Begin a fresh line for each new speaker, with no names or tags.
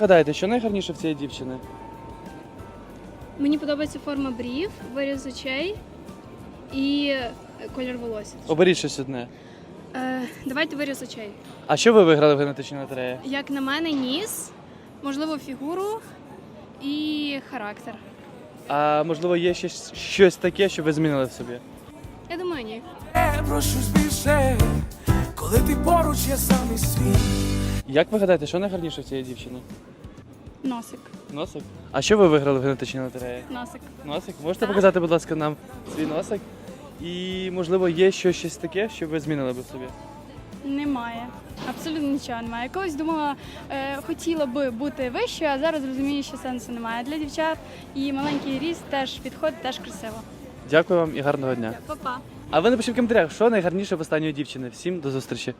Гадаєте, що найгарніше в цієї дівчини?
Мені подобається форма брів, виріз очей і е, колір волосся.
Оберіть щось одне.
Е, давайте виріз очей.
А що ви виграли в генетичній лотереї?
Як на мене, ніс, можливо, фігуру і характер.
А можливо, є ще щось таке, що ви змінили в собі?
Я думаю, ні.
Не про щось більше, коли ти поруч є самий світ.
Як ви гадаєте, що найгарніше в цієї дівчини?
Носик.
Носик? А що ви виграли в генетичній лотереї?
Носик.
Носик? Можете показати, будь ласка, нам свій носик? І можливо, є що щось таке, що ви змінили б в собі?
Немає. Абсолютно нічого немає. Колись думала, е, хотіла би бути вищою, а зараз розумію, що сенсу немає. Для дівчат і маленький ріст теж підходить, теж красиво.
Дякую вам і гарного дня.
Па-па.
А ви напишіть в коментарях, що найгарніше в останньої дівчини. Всім до зустрічі!